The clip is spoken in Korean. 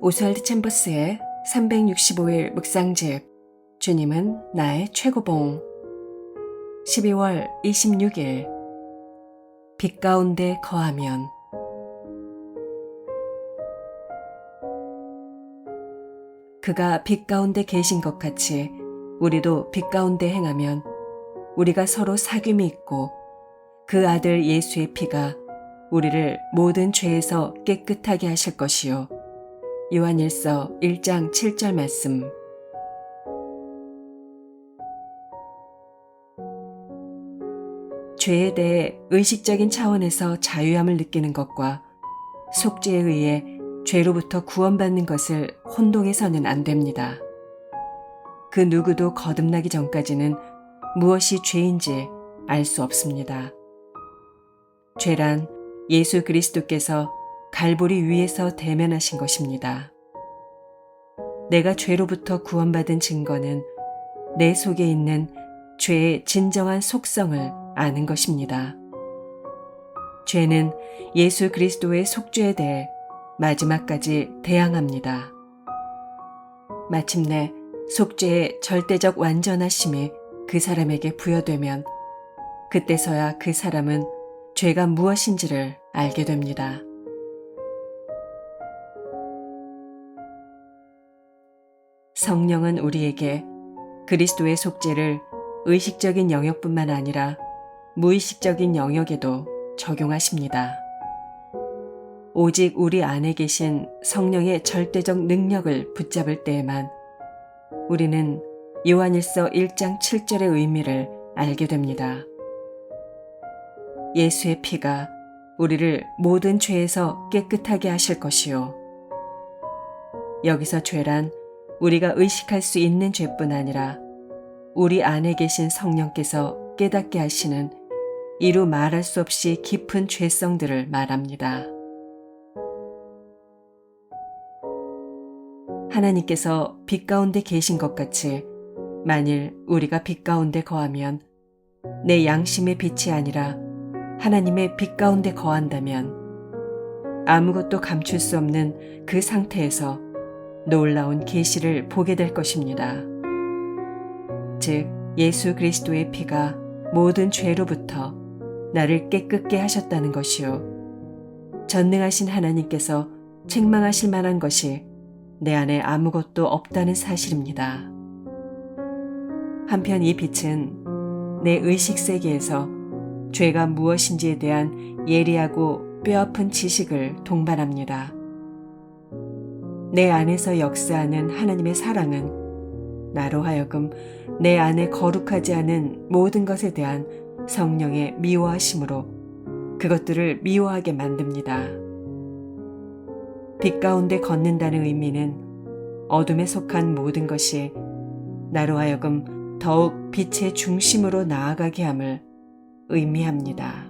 오스왈드 챔버스의 365일 묵상집. 주님은 나의 최고봉. 12월 26일. 빛 가운데 거하면. 그가 빛 가운데 계신 것 같이 우리도 빛 가운데 행하면 우리가 서로 사귐이 있고 그 아들 예수의 피가 우리를 모든 죄에서 깨끗하게 하실 것이요. 요한일서 1장 7절 말씀. 죄에 대해 의식적인 차원에서 자유함을 느끼는 것과 속죄에 의해 죄로부터 구원받는 것을 혼동해서는 안 됩니다. 그 누구도 거듭나기 전까지는 무엇이 죄인지 알 수 없습니다. 죄란 예수 그리스도께서 갈보리 위에서 대면하신 것입니다. 내가 죄로부터 구원받은 증거는 내 속에 있는 죄의 진정한 속성을 아는 것입니다. 죄는 예수 그리스도의 속죄에 대해 마지막까지 대항합니다. 마침내 속죄의 절대적 완전하심이 그 사람에게 부여되면 그때서야 그 사람은 죄가 무엇인지를 알게 됩니다. 성령은 우리에게 그리스도의 속죄를 의식적인 영역뿐만 아니라 무의식적인 영역에도 적용하십니다. 오직 우리 안에 계신 성령의 절대적 능력을 붙잡을 때에만 우리는 요한일서 1장 7절의 의미를 알게 됩니다. 예수의 피가 우리를 모든 죄에서 깨끗하게 하실 것이요. 여기서 죄란 우리가 의식할 수 있는 죄뿐 아니라 우리 안에 계신 성령께서 깨닫게 하시는 이루 말할 수 없이 깊은 죄성들을 말합니다. 하나님께서 빛 가운데 계신 것 같이 만일 우리가 빛 가운데 거하면 내 양심의 빛이 아니라 하나님의 빛 가운데 거한다면 아무것도 감출 수 없는 그 상태에서 놀라운 계시를 보게 될 것입니다. 즉 예수 그리스도의 피가 모든 죄로부터 나를 깨끗게 하셨다는 것이요. 전능하신 하나님께서 책망하실 만한 것이 내 안에 아무것도 없다는 사실입니다. 한편 이 빛은 내 의식 세계에서 죄가 무엇인지에 대한 예리하고 뼈아픈 지식을 동반합니다. 내 안에서 역사하는 하나님의 사랑은 나로 하여금 내 안에 거룩하지 않은 모든 것에 대한 성령의 미워하심으로 그것들을 미워하게 만듭니다. 빛 가운데 걷는다는 의미는 어둠에 속한 모든 것이 나로 하여금 더욱 빛의 중심으로 나아가게 함을 의미합니다.